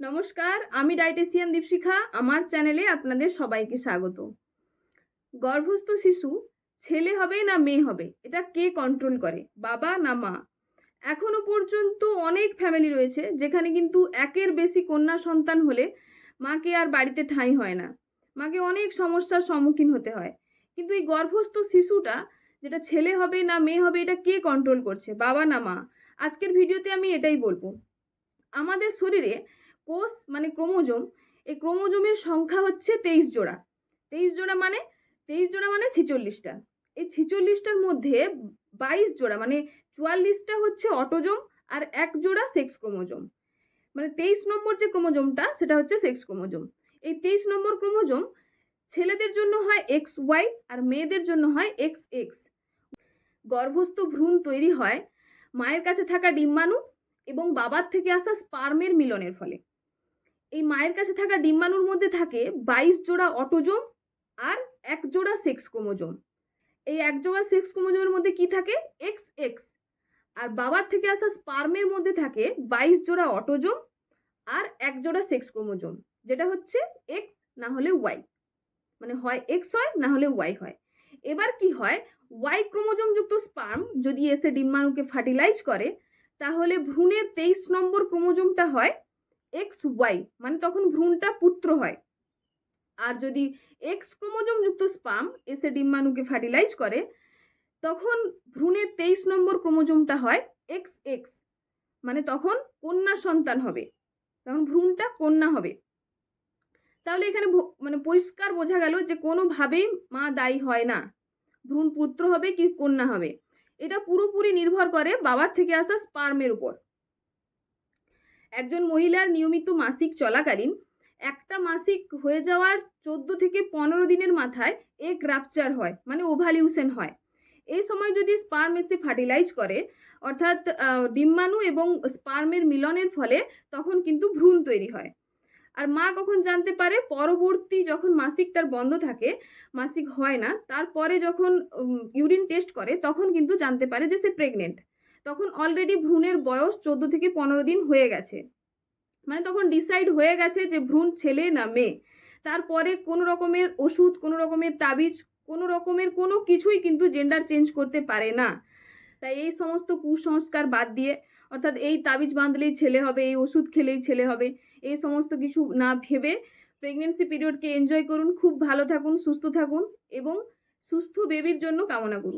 নমস্কার, আমি ডায়েটিশিয়ান দীপশিখা, আমার চ্যানেলে আপনাদের সবাইকে স্বাগত। গর্ভস্থ শিশু, ছেলে হবে না মেয়ে হবে, এটা কে কন্ট্রোল করে, বাবা না মা? এখনও পর্যন্ত অনেক ফ্যামিলি রয়েছে, যেখানে কিন্তু একের বেশি কন্যা সন্তান হলে মাকে আর বাড়িতে ঠাঁই হয় না। মাকে অনেক সমস্যার সম্মুখীন হতে হয়। কিন্তু এই গর্ভস্থ শিশুটা, যেটা ছেলে হবে না মেয়ে হবে, এটা কে কন্ট্রোল করছে, বাবা না মা? আজকের ভিডিওতে আমি এটাই বলব। আমাদের শরীরে কোষ মানে ক্রোমোজোম, এই ক্রোমোজোমের সংখ্যা হচ্ছে তেইশ জোড়া। তেইশ জোড়া মানে তেইশ জোড়া মানে ছিচল্লিশটা। এই ছিচল্লিশটার মধ্যে বাইশ জোড়া মানে চুয়াল্লিশটা হচ্ছে অটোজোম আর এক জোড়া সেক্স ক্রোমোজোম। মানে তেইশ নম্বর যে ক্রোমোজোমটা, সেটা হচ্ছে সেক্স ক্রোমোজোম। এই তেইশ নম্বর ক্রোমোজোম ছেলেদের জন্য হয় এক্স ওয়াই আর মেয়েদের জন্য হয় এক্স এক্স। গর্ভস্থ ভ্রূণ তৈরি হয় মায়ের কাছে থাকা ডিম্বাণু এবং বাবার থেকে আসা স্পার্মের মিলনের ফলে। এই মায়ের কাছে থাকা ডিম্বাণুর মধ্যে থাকে বাইশ জোড়া অটোজোম আর এক জোড়া সেক্স ক্রোমোজোম। এই এক জোড়া সেক্স ক্রোমোজোমের মধ্যে কি থাকে? X x. আর বাবার থেকে আসা স্পার্মের মধ্যে থাকে বাইশ জোড়া অটোজোম আর এক জোড়া সেক্স ক্রোমোজোম, যেটা হচ্ছে এক্স না হলে ওয়াই। মানে হয় এক্স হয়, না হলে ওয়াই হয়। এবার কি হয়? ওয়াই ক্রোমোজোম যুক্ত স্পার্ম যদি এসে ডিম্বাণুকে ফার্টিলাইজ করে, তাহলে ভ্রূণের তেইশ নম্বর ক্রোমোজোমটা হয় এক্স ওয়াই মানে তখন ভ্রূণটা পুত্র হয়। আর যদি এক্স ক্রোমোজোম যুক্ত স্পাম এসে ডিম্বাণুকে ফার্টিলাইজ করে, তখন ভ্রূণের তেইশ নম্বর ক্রোমোজোমটা হয় এক্স এক্স মানে তখন কন্যা সন্তান হবে। তখন ভ্রূণটা কন্যা হবে। তাহলে এখানে মানে পরিষ্কার বোঝা গেল যে কোনোভাবেই মা দায়ী হয় না। ভ্রূণ পুত্র হবে কি কন্যা হবে? এটা পুরোপুরি নির্ভর করে বাবার থেকে আসা স্পার্মের উপর। একজন মহিলার নিয়মিত মাসিক চলাকালীন একটা মাসিক হয়ে যাওয়ার চোদ্দ থেকে পনেরো দিনের মাথায় এগ রাপচার হয় মানে ওভালিউশন হয়। এই সময় যদি স্পার্ম এসে ফার্টিলাইজ করে, অর্থাৎ ডিম্বাণু এবং স্পার্মের মিলনের ফলে তখন কিন্তু ভ্রূণ তৈরি হয়। আর মা কখন জানতে পারে? পরবর্তী যখন মাসিক তার বন্ধ থাকে, মাসিক হয় না, তারপরে যখন ইউরিন টেস্ট করে, তখন কিন্তু জানতে পারে যে সে প্রেগনেন্ট তখন অলরেডি ভ্রূণের বয়স চোদ্দ থেকে পনেরো দিন হয়ে গেছে। মানে তখন ডিসাইড হয়ে গেছে যে ভ্রূণ ছেলে না মেয়ে। তারপরে কোনো রকমের ওষুধ, কোনো রকমের তাবিজ, কোনো রকমের কোনো কিছুই কিন্তু জেন্ডার চেঞ্জ করতে পারে না। তাই এই সমস্ত কুসংস্কার বাদ দিয়ে, অর্থাৎ এই তাবিজ বাঁধলেই ছেলে হবে, এই ওষুধ খেলেই ছেলে হবে, এই সমস্ত কিছু না ভেবে প্রেগনেন্সি পিরিয়ডকে এনজয় করুন। খুব ভালো থাকুন, সুস্থ থাকুন এবং সুস্থ বেবির জন্য কামনা করুন।